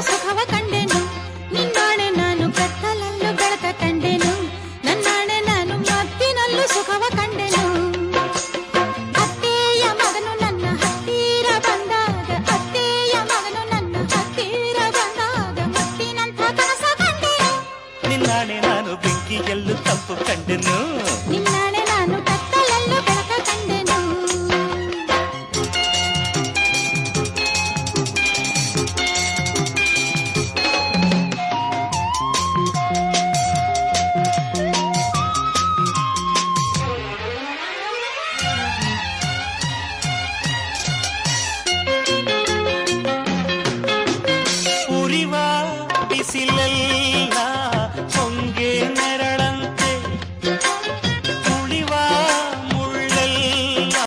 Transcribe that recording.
ಸುಖವ ಕಂಡೆನು ನಿನ್ನಾಣೆ ನಾನು ಕತ್ತಲಲ್ಲೂ ಬೆಳಕ ಕಂಡೆನು ನನ್ನಾಣೆ ನಾನು ಸುಖವ ಕಂಡೆನು ಅತ್ತೆಯ ಮಗನು ನನ್ನ ಹತ್ತಿರ ಬಂದಾಗ ಅತ್ತೆಯ ಮಗನು ನನ್ನ ಹತ್ತಿರ ಬಂದಾಗ ಮುತ್ತಿನಂಥ ಕನಸ ಕಂಡೆನು ನಿನ್ನಾಣೆ ನಾನು ಬೆಂಕಿಯಲ್ಲೂ ತಂಪು ಕಂಡೆನು சிலல்